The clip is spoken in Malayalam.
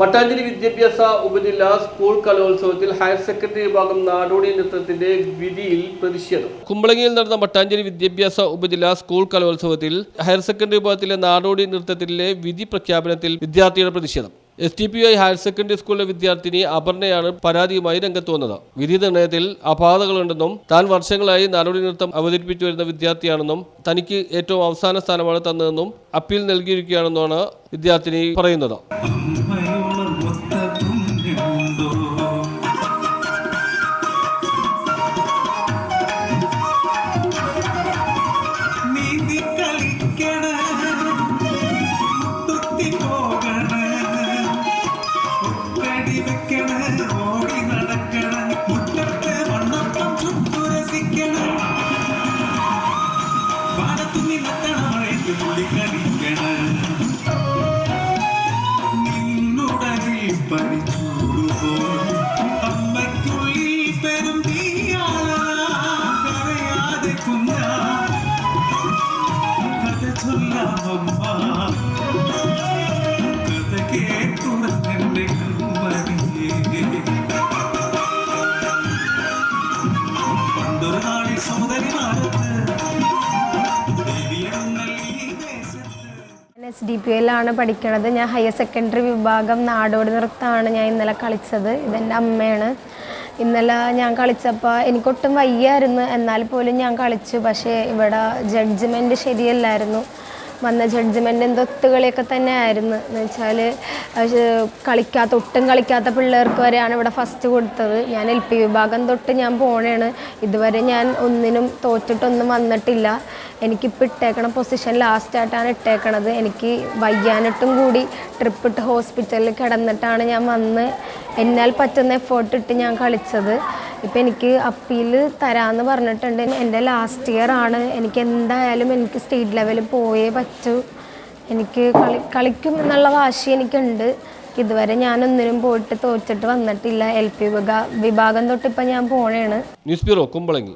Mattancherry വിദ്യാഭ്യാസ ഉപജില്ല സ്കൂൾ കലോത്സവത്തിൽ ഹയർ സെക്കൻഡറി വിഭാഗം നാടോടി നൃത്തത്തിന്റെ വിധിയിൽ പ്രതിഷേധം. കുമ്പളങ്ങിയിൽ നടന്ന മട്ടാഞ്ചേരി വിദ്യാഭ്യാസ ഉപജില്ല സ്കൂൾ കലോത്സവത്തിൽ ഹയർ സെക്കൻഡറി വിഭാഗത്തിലെ നാടോടി നൃത്തത്തിലെ വിധി പ്രഖ്യാപനത്തിൽ വിദ്യാർത്ഥിയുടെ പ്രതിഷേധം. S T P I higher secondary സ്കൂളിലെ വിദ്യാർത്ഥിനി അപർണയാണ് പരാതിയുമായി രംഗത്ത് വന്നത്. വിധി നിർണയത്തിൽ അപാകതകളുണ്ടെന്നും താൻ വർഷങ്ങളായി നാടോടി നൃത്തം അവതരിപ്പിച്ചു വരുന്ന വിദ്യാർത്ഥിയാണെന്നും തനിക്ക് ഏറ്റവും അവസാന സ്ഥാനമാണ് തന്നതെന്നും അപ്പീൽ നൽകിയിരിക്കുകയാണെന്നാണ് വിദ്യാർത്ഥിനി പറയുന്നത്. മഴയ്ക്ക് തുള്ളി കളിക്കണ നിന്നുടലിൽ പറിച്ചൂടുമ്പോൾ അമ്മയ്ക്കുള്ളിൽ പെരും തീയാതെ കുഞ്ഞാ. കഥ ചൊല്ലാമമ്മ കഥ കേൾക്കുമെന്നെ കമ്മറിയേ പണ്ടൊരു നാളിൽ സമുദരി എസ് ഡി പി എല്ലാണ് പഠിക്കണത്. ഞാൻ ഹയർ സെക്കൻഡറി വിഭാഗം നാടോടി നൃത്തമാണ് ഞാൻ ഇന്നലെ കളിച്ചത്. ഇതെന്റെ അമ്മയാണ്. ഇന്നലെ ഞാൻ കളിച്ചപ്പോൾ എനിക്കൊട്ടും വയ്യായിരുന്നു. എന്നാൽ പോലും ഞാൻ കളിച്ചു. പക്ഷേ ഇവിടെ ജഡ്ജ്മെന്റ് ശരിയല്ലായിരുന്നു. വന്ന ജഡ്ജ്മെന്റും തൊത്തുകളിയൊക്കെ തന്നെ ആയിരുന്നു എന്ന് വെച്ചാൽ കളിക്കാത്ത ഒട്ടും കളിക്കാത്ത പിള്ളേർക്ക് വരെയാണ് ഇവിടെ ഫസ്റ്റ് കൊടുത്തത്. ഞാൻ എൽ പി വിഭാഗം തൊട്ട് ഞാൻ പോണേണ്. ഇതുവരെ ഞാൻ ഒന്നിനും തോറ്റിട്ടൊന്നും വന്നിട്ടില്ല. എനിക്കിപ്പോൾ ഇട്ടേക്കണ പൊസിഷൻ ലാസ്റ്റായിട്ടാണ് ഇട്ടേക്കണത്. എനിക്ക് വയ്യാനിട്ടും കൂടി ട്രിപ്പ് ഇട്ട് ഹോസ്പിറ്റലിൽ കിടന്നിട്ടാണ് ഞാൻ വന്ന് എന്നാൽ പറ്റുന്ന എഫേർട്ട് ഇട്ട് ഞാൻ കളിച്ചത്. ഇപ്പം എനിക്ക് അപ്പീൽ തരാമെന്ന് പറഞ്ഞിട്ടുണ്ട്. എന്റെ ലാസ്റ്റ് ഇയർ ആണ്. എനിക്ക് എന്തായാലും എനിക്ക് സ്റ്റേറ്റ് ലെവലിൽ പോയേ പറ്റൂ. എനിക്ക് കളി കളിക്കും എന്നുള്ള വാശി എനിക്കുണ്ട്. ഇതുവരെ ഞാനൊന്നിനും പോയിട്ട് തോറ്റിട്ട് വന്നിട്ടില്ല. എൽ പി വിഭാഗം തൊട്ട് ഞാൻ പോണേണ്. News bureau Kumbalangi.